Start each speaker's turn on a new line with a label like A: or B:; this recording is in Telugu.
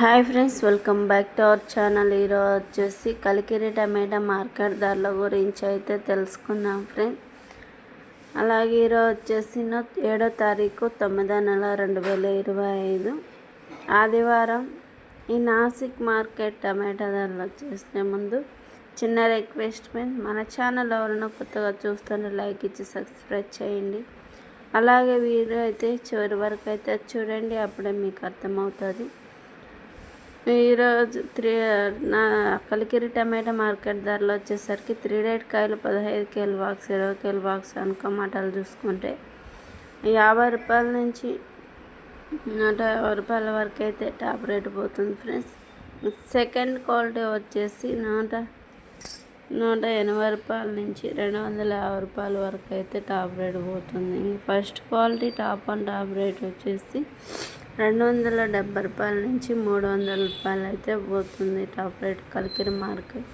A: Hi friends welcome back to our channel. ఈరోజు వచ్చేసి కలికిరి టమాటా మార్కెట్ ధరల గురించి అయితే తెలుసుకుందాం ఫ్రెండ్స్. అలాగే ఈరోజు వచ్చేసి ఏడో తారీఖు తొమ్మిదో నెల రెండు వేల ఇరవై ఐదు. ఆదివారం ఈ నాసిక్ మార్కెట్ టమాటా ధరలు వచ్చేసే ముందు చిన్న రిక్వెస్ట్ ఫ్రెండ్ మన ఛానల్ ఎవరైనా కొత్తగా చూస్తుంటే లైక్ ఇచ్చి సబ్స్క్రైబ్ చేయండి. అలాగే వీడియో అయితే చివరి వరకు అయితే చూడండి అప్పుడే మీకు అర్థమవుతుంది. ఈరోజు త్రీ నా కలికిరి టమాటా మార్కెట్ ధరలు వచ్చేసరికి త్రీ డేట్ కాయలు పదహైదు కేలు బాక్స్ ఇరవై కేలు బాక్స్ అనుకో మాటలు చూసుకుంటే. యాభై రూపాయల నుంచి నూట యాభై రూపాయల వరకు అయితే టాప్ రేట్ పోతుంది ఫ్రెండ్స్. సెకండ్ క్వాలిటీ వచ్చేసి నూట నూట ఎనభై రూపాయల నుంచి రెండు వందల యాభై రూపాయల వరకు అయితే టాప్ రేట్ పోతుంది. First quality top and top rate వచ్చేసి రెండు వందల డెబ్బై రూపాయల నుంచి మూడు వందల రూపాయలు అయితే పోతుంది టాప్ రేట్ కలికిరి మార్కెట్.